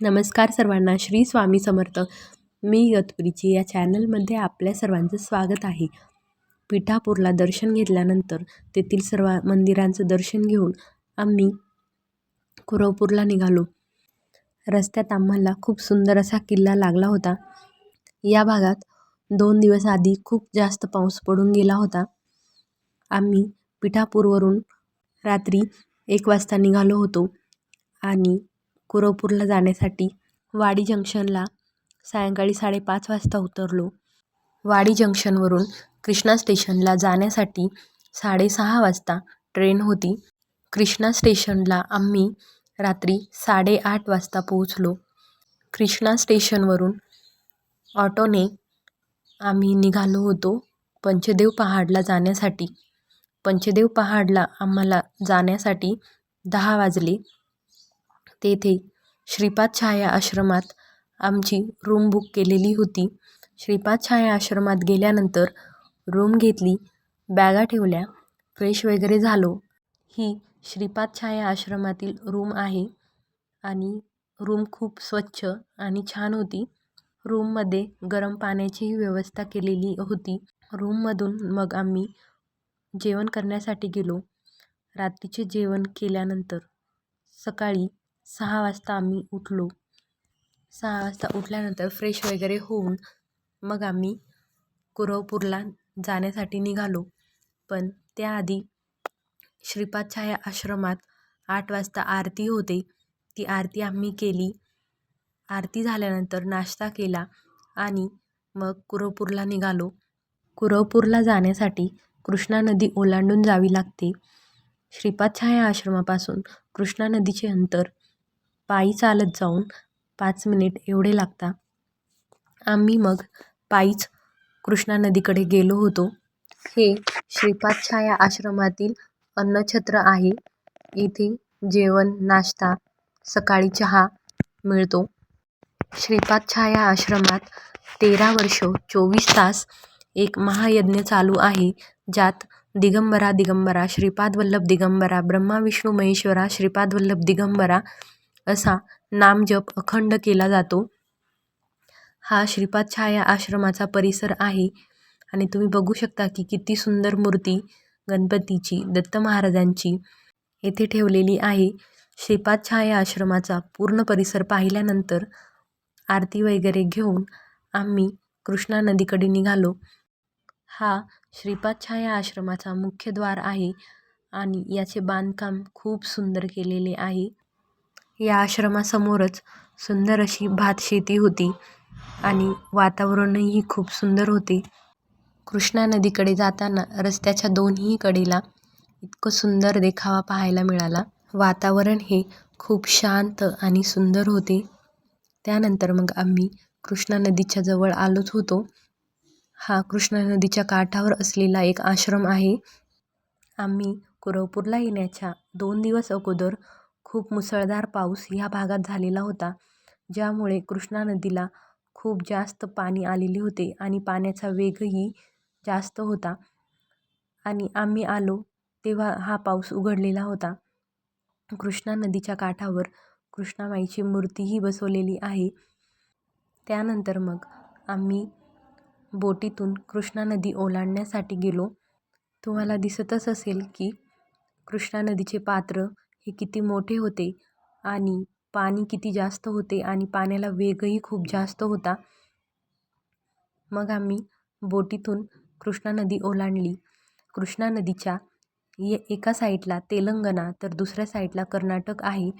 नमस्कार सर्वांना श्री स्वामी समर्थ. मी यतपुरीची या चॅनलमध्ये आपल्या सर्वांचं स्वागत आहे. पिठापूरला दर्शन घेतल्यानंतर तेथील सर्व मंदिरांचं दर्शन घेऊन आम्ही कुरवपूरला निघालो. रस्त्यात आम्हाला खूप सुंदर असा किल्ला लागला होता. या भागात दोन दिवस आधी खूप जास्त पाऊस पडून गेला होता. आम्ही पिठापूरवरून रात्री एक वाजता निघालो होतो आणि कुरवपूरला जाण्यासाठी वाडी जंक्शनला सायंकाळी साडेपाच वाजता उतरलो. वाडी जंक्शनवरून कृष्णा स्टेशनला जाण्यासाठी साडेसहा वाजता ट्रेन होती. कृष्णा स्टेशनला आम्ही रात्री साडेआठ वाजता पोहोचलो. कृष्णा स्टेशनवरून ऑटोने आम्ही निघालो होतो पंचदेव पहाडला जाण्यासाठी. पंचदेव पहाडला आम्हाला जाण्यासाठी दहा वाजले. तेथे श्रीपाद छाया आश्रमात आमची रूम बुक केलेली होती. श्रीपाद छाया आश्रमात गेल्यानंतर रूम घेतली बॅगा ठेवल्या फ्रेश वगैरे झालो. ही श्रीपाद छाया आश्रमातील रूम आहे आणि रूम खूप स्वच्छ आणि छान होती. रूममध्ये गरम पाण्याचीही व्यवस्था केलेली होती. रूममधून मग आम्ही जेवण करण्यासाठी गेलो. रात्रीचे जेवण केल्यानंतर सकाळी सहा वाजता आम्ही उठलो. सहा वाजता उठल्यानंतर फ्रेश वगैरे होऊन मग आम्ही कुरवपूरला जाण्यासाठी निघालो. पण त्याआधी श्रीपाद छाया आश्रमात आठ वाजता आरती होते. ती आरती आम्ही केली. आरती झाल्यानंतर नाश्ता केला आणि मग कुरवपूरला निघालो. कुरवपूरला जाण्यासाठी कृष्णा नदी ओलांडून जावी लागते. श्रीपाद छाया आश्रमापासून कृष्णा नदीचे अंतर पायी चालत जाऊन पाच मिनिट एवढे लागता. आम्ही मग पायीच कृष्णा नदीकडे गेलो होतो. हे श्रीपाद छाया आश्रमातील अन्नछत्र आहे. इथे जेवण नाश्ता सकाळी चहा मिळतो. श्रीपाद छाया आश्रमात तेरा वर्ष चोवीस तास एक महायज्ञ चालू आहे ज्यात दिगंबरा दिगंबरा श्रीपाद वल्लभ दिगंबरा ब्रह्मा विष्णू महेश्वरा श्रीपाद वल्लभ दिगंबरा असा नामजप अखंड केला जातो. हा श्रीपाद छाया आश्रमाचा परिसर आहे आणि तुम्ही बघू शकता की किती सुंदर मूर्ती गणपतीची दत्त महाराजांची येथे ठेवलेली आहे. श्रीपाद छाया आश्रमाचा पूर्ण परिसर पाहिल्यानंतर आरती वगैरे घेऊन आम्ही कृष्णा नदीकडे निघालो. हा श्रीपाद छाया आश्रमाचा मुख्य द्वार आहे आणि याचे बांधकाम खूप सुंदर केलेले आहे. या आश्रमासमोरच सुंदर अशी भातशेती होती आणि वातावरणही खूप सुंदर होते. कृष्णा नदीकडे जाताना रस्त्याच्या दोन्ही कडेला इतकं सुंदर देखावा पाहायला मिळाला. वातावरण हे खूप शांत आणि सुंदर होते. त्यानंतर मग आम्ही कृष्णा नदीच्या जवळ आलोच होतो. हा कृष्णा नदीच्या काठावर असलेला एक आश्रम आहे. आम्ही कुरवपूरला येण्याच्या दोन दिवस अगोदर खूप मुसळधार पाऊस ह्या भागात झालेला होता ज्यामुळे कृष्णा नदीला खूप जास्त पाणी आलेले होते आणि पाण्याचा वेगही जास्त होता. आणि आम्ही आलो तेव्हा हा पाऊस उघडलेला होता. कृष्णा नदीच्या काठावर कृष्णामाईची मूर्तीही बसवलेली आहे. त्यानंतर मग आम्ही बोटीतून कृष्णा नदी ओलांडण्यासाठी गेलो. तुम्हाला दिसतच असेल की कृष्णा नदीचे पात्र हे किती मोठे होते आणि पाणी किती जास्त होते आणि पाण्याला वेगही खूप जास्त होता. मग आम्ही बोटीतून कृष्णा नदी ओलांडली. कृष्णा नदीच्या ये एका साईडला तेलंगणा तर दुसऱ्या साईडला कर्नाटक आहे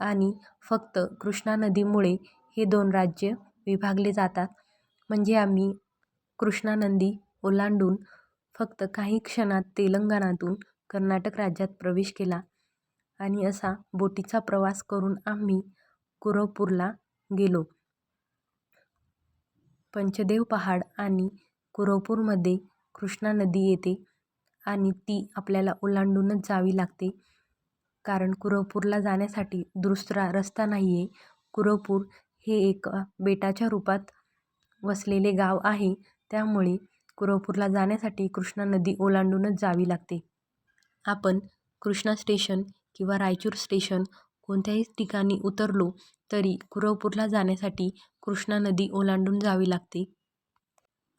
आणि फक्त कृष्णा नदीमुळे हे दोन राज्य विभागले जातात. म्हणजे आम्ही कृष्णा नदी ओलांडून फक्त काही क्षणात तेलंगणातून कर्नाटक राज्यात प्रवेश केला. आणि असा बोटीचा प्रवास करून आम्ही कुरवपूरला गेलो. पंचदेव पहाड आणि कुरवपूरमध्ये कृष्णा नदी येते आणि ती आपल्याला ओलांडूनच जावी लागते. कारण कुरवपूरला जाण्यासाठी दुसरा रस्ता नाही आहे कुरवपूर हे एक बेटाच्या रूपात वसलेले गाव आहे. त्यामुळे कुरवपूरला जाण्यासाठी कृष्णा नदी ओलांडूनच जावी लागते. आपण कृष्णा स्टेशन किंवा रायचूर स्टेशन कोणत्याही ठिकाणी उतरलो तरी कुरवपूरला जाण्यासाठी कृष्णा नदी ओलांडून जावी लागते.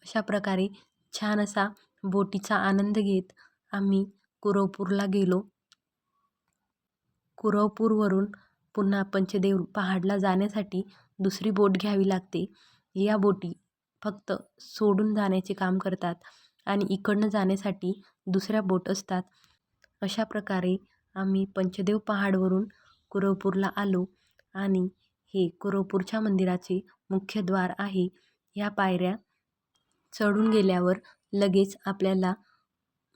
अशा प्रकारे छान असा बोटीचा आनंद घेत आम्ही कुरवपूरला गेलो. कुरवपूरवरून पुन्हा पंचदेव पहाडला जाण्यासाठी दुसरी बोट घ्यावी लागते. या बोटी फक्त सोडून जाण्याचे काम करतात आणि इकडनं जाण्यासाठी दुसऱ्या बोट असतात. अशा प्रकारे आम्ही पंचदेव पहाडवरून कुरवपूरला आलो आणि हे कुरवपूरच्या मंदिराचे मुख्य द्वार आहे. ह्या पायऱ्या चढून गेल्यावर लगेच आपल्याला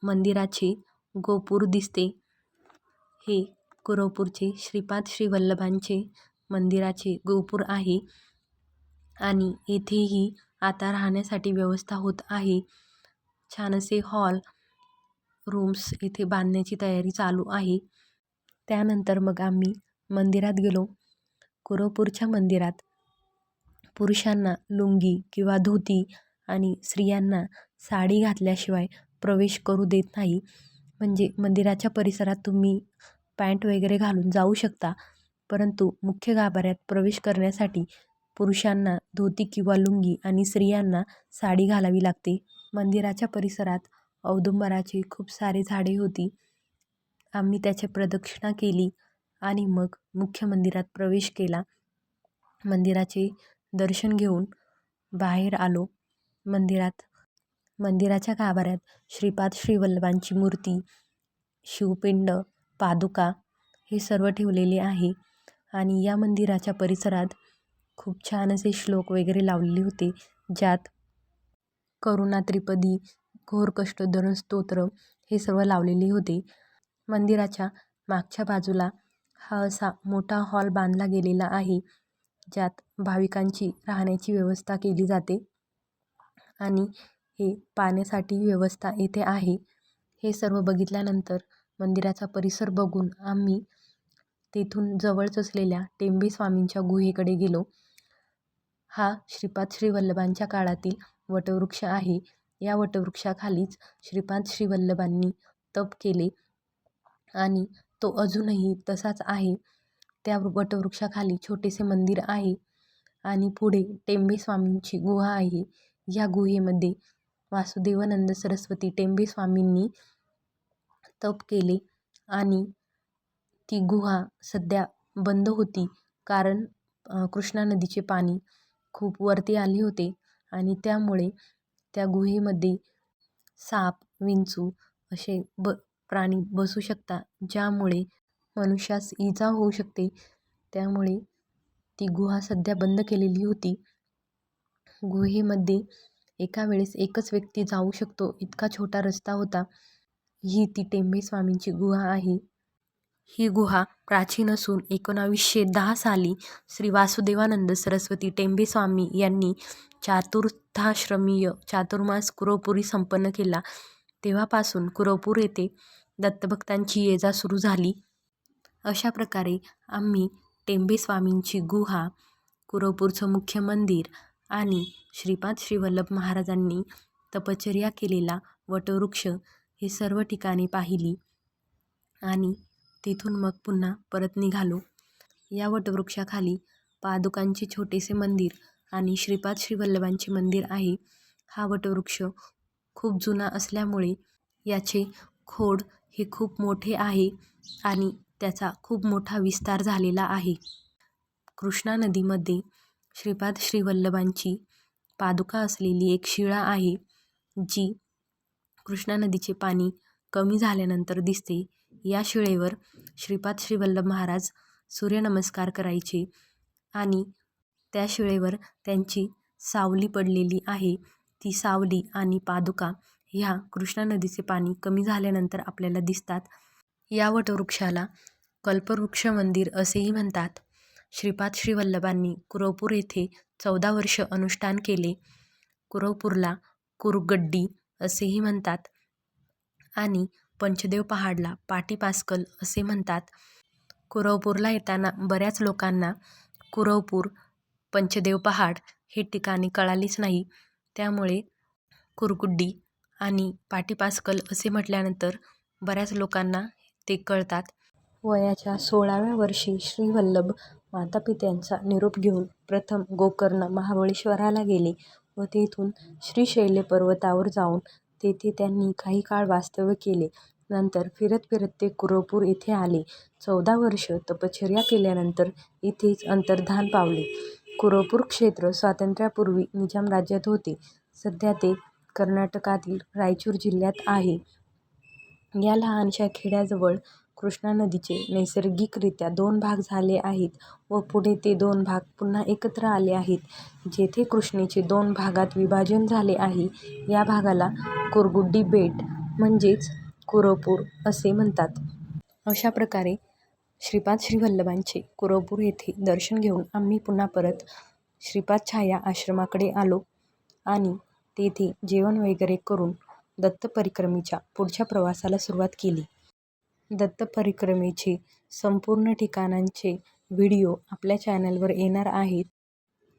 मंदिराचे गोपूर दिसते. हे कुरवपूरचे श्रीपाद श्री वल्लभांचे मंदिराचे गोपूर आहे आणि येथेही आता राहण्यासाठी व्यवस्था होत आहे. छान असे हॉल रूम्स इथे बांधण्याची तयारी चालू आहे. त्यानंतर मग आम्ही मंदिरात गेलो. कुरोपूरच्या मंदिरात पुरुषांना लुंगी किंवा धोती आणि स्त्रियांना साडी घातल्याशिवाय प्रवेश करू देत नाही. म्हणजे मंदिराच्या परिसरात तुम्ही पॅन्ट वगैरे घालून जाऊ शकता. परंतु मुख्य गाभाऱ्यात प्रवेश करण्यासाठी पुरुषांना धोती किंवा लुंगी आणि स्त्रियांना साडी घालावी लागते. मंदिराच्या परिसरात औदुंबराची खूप सारी झाडे होती. आम्ही त्याची प्रदक्षिणा केली आणि मग मुख्य मंदिरात प्रवेश केला. मंदिराचे दर्शन घेऊन बाहेर आलो. मंदिरात मंदिराच्या गाभाऱ्यात श्रीपाद श्रीवल्लभांची मूर्ती शिवपिंड पादुका हे सर्व ठेवलेले आहे आणि या मंदिराच्या परिसरात खूप छान असे श्लोक वगैरे लावलेले होते ज्यात करुणा त्रिपदी घोर कष्टोद्धरण स्तोत्र हे सर्व लावलेले होते. मंदिराच्या मागच्या बाजूला हा असा मोठा हॉल बांधला गेलेला आहे ज्यात भाविकांची राहण्याची व्यवस्था केली जाते. आणि हे पाण्यासाठी व्यवस्था येथे आहे. हे सर्व बघितल्यानंतर मंदिराचा परिसर बघून आम्ही तेथून जवळच असलेल्या टेंबे स्वामींच्या गुहेकडे गेलो. हा श्रीपाद श्रीवल्लभांच्या काळातील वटवृक्ष आहे. या वटवृक्षाखालीच श्रीपाद श्रीवल्लभांनी तप केले आणि तो अजूनही तसाच आहे. त्या वटवृक्षाखाली छोटेसे मंदिर आहे आणि पुढे टेंबे स्वामींची गुहा आहे. या गुहेमध्ये वासुदेवानंद सरस्वती टेंबे स्वामींनी तप केले आणि ती गुहा सध्या बंद होती कारण कृष्णा नदीचे पाणी खूप वरती आले होते आणि त्यामुळे त्या गुहेमध्ये साप विंचू असे ब प्राणी बसू शकतात ज्यामुळे मनुष्यास इजा होऊ शकते. त्यामुळे ती गुहा सध्या बंद केलेली होती. गुहेमध्ये एका वेळेस एकच व्यक्ती जाऊ शकतो इतका छोटा रस्ता होता. ही ती टेंबे स्वामींची गुहा आहे. ही गुहा प्राचीन असून एकोणावीसशे दहा साली श्री वासुदेवानंद सरस्वती टेंबे स्वामी यांनी चातुर्थाश्रमीय चातुर्मास कुरवपुरी संपन्न केला. तेव्हापासून कुरवपूर येथे दत्तभक्तांची ये जा सुरू झाली. अशा प्रकारे आम्ही टेंबे स्वामींची गुहा कुरोपूरचं मुख्य मंदिर आणि श्रीपाद श्रीवल्लभ महाराजांनी तपश्चर्या केलेला वटवृक्ष हे सर्व ठिकाणे पाहिली आणि तिथून मग पुन्हा परत निघालो. या वटवृक्षाखाली पादुकांचे छोटेसे मंदिर आणि श्रीपाद श्रीवल्लभांचे मंदिर आहे. हा वटवृक्ष खूप जुना असल्यामुळे याचे खोड हे खूप मोठे आहे आणि त्याचा खूप मोठा विस्तार झालेला आहे. कृष्णा नदीमध्ये श्रीपाद श्रीवल्लभांची पादुका असलेली एक शिळा आहे जी कृष्णा नदीचे पाणी कमी झाल्यानंतर दिसते. या शिळेवर श्रीपाद श्रीवल्लभ महाराज सूर्यनमस्कार करायचे आणि त्या शिळेवर त्यांची सावली पडलेली आहे. ती सावली आणि पादुका ह्या कृष्णा नदीचे पाणी कमी झाल्यानंतर आपल्याला दिसतात. या वटवृक्षाला कल्पवृक्ष मंदिर असेही म्हणतात. श्रीपाद श्रीवल्लभांनी कुरवपूर येथे चौदा वर्ष अनुष्ठान केले. कुरवपूरला कुरगड्डी असेही म्हणतात आणि पंचदेव पहाडला पाटीपास्कल असे म्हणतात. कुरवपूरला येताना बऱ्याच लोकांना कुरवपूर पंचदेव पहाड हे ठिकाणे कळालीच नाही. त्यामुळे कुरकुड्डी आणि पाटीपास्कल असे म्हटल्यानंतर बऱ्याच लोकांना ते कळतात. वयाच्या सोळाव्या वर्षी श्रीवल्लभ मातापित्यांचा निरोप घेऊन प्रथम गोकर्ण महाबळेश्वराला गेले व तेथून श्रीशैल्य पर्वतावर जाऊन तेथे त्यांनी काही काळ वास्तव्य केले. नंतर फिरत फिरत ते कुरवपूर येथे आले. चौदा वर्ष तपश्चर्या केल्यानंतर इथेच अंतर्धान पावले. कुरवपूर क्षेत्र स्वातंत्र्यापूर्वी निजाम राज्यात होते. सध्या ते कर्नाटकातील रायचूर जिल्ह्यात आहे. या लहानशा खेड्याजवळ कृष्णा नदीचे नैसर्गिकरित्या दोन भाग झाले आहेत व पुढे ते दोन भाग पुन्हा एकत्र आले आहेत. जेथे कृष्णेचे दोन भागात विभाजन झाले आहे या भागाला कुरगुड्डी बेट म्हणजेच कुरवपूर असे म्हणतात. अशा प्रकारे श्रीपाद श्रीवल्लभांचे कुरवपूर येथे दर्शन घेऊन आम्ही पुन्हा परत श्रीपादछाया आश्रमाकडे आलो आणि तेथे जेवण वगैरे करून दत्तपरिक्रमेच्या पुढच्या प्रवासाला सुरुवात केली. दत्तपरिक्रमेचे संपूर्ण ठिकाणांचे व्हिडिओ आपल्या चॅनलवर येणार आहेत.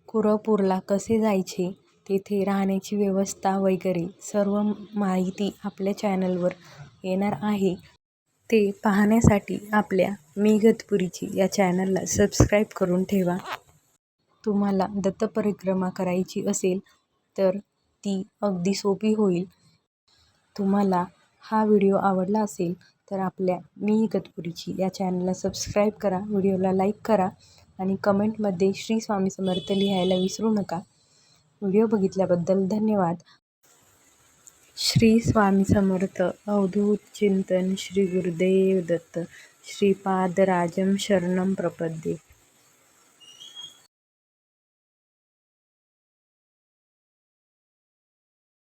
कुरवपूरला कसे जायचे, तेथे राहण्याची व्यवस्था वगैरे सर्व माहिती आपल्या चॅनलवर येणार आहे. ते पाहण्यासाठी आपल्या मी या चॅनलला सबस्क्राईब करून ठेवा. तुम्हाला दत्तपरिक्रमा करायची असेल तर ती अगदी सोपी होईल. तुम्हाला हा व्हिडिओ आवडला असेल तर आपल्या मी गतपुरीची या चॅनलला सबस्क्राईब करा, व्हिडिओला लाईक करा आणि कमेंटमध्ये श्री स्वामी समर्थ लिहायला विसरू नका. व्हिडिओ बघितल्याबद्दल धन्यवाद. श्री स्वामी समर्थ अवधूत चिंतन श्री गुरुदेव दत्त श्रीपादराजं शरणम प्रपद्ये.